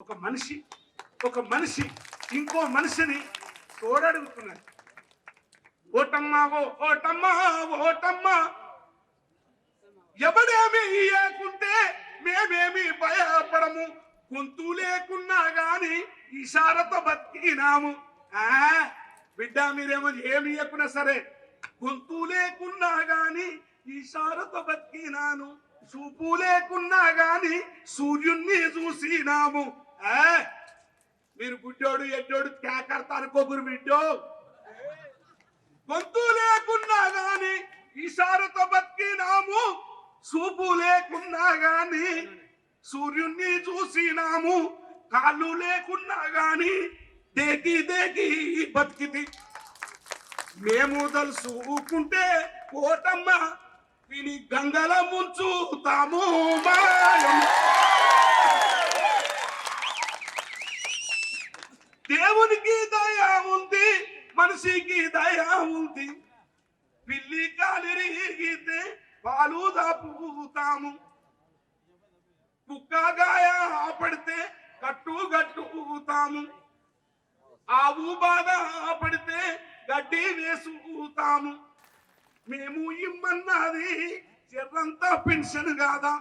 ఒక మనిషి ఒక మనిషి ఇంకో మనిషిని తోడడుగుతున్నాడు ఓటమ్మా ఓ ఓటమ్మా ఓటమ్మా. ఎవడేమి ఇయ్యకుంటే మేమేమి భయపడము. గొంతు లేకున్నా గాని ఇషారతో బతికినాము. ఆ బిడ్డ మీరేమో ఏమి ఇయ్యకున్నా సరే గొంతు లేకున్నా గాని ఇషారతో బతికినాను. చూపు లేకున్నా గాని సూర్యుణ్ణి చూసినాము ఆ మీరు గుడ్డోడు ఎడ్డోడు కేకర్తా అనుకోకురు బిడ్డో గొంతు లేకున్నా గాని ఈసారతో బతికినాము చూపు లేకున్నా గాని సూర్యుణ్ణి చూసినాము కాళ్ళు లేకున్నా గాని దేకి దేకి బతికిది మేము తలుసుకుంటే కోటమ్మ విని గంగల ముంచుతాము మా దేవునికి దయా ఉంది మనిషికి దయ ఉంది. పిల్లి కాలిరిగితే పాలు దాపుతాము. కుక్క గాయ ఆపడితే కట్టు గట్టుతాము. ఆవు బాధ ఆపడితే గడ్డి వేసుకుతాము మేము ఇమ్మన్నది చెర్రంతా పెన్షన్ కాదా?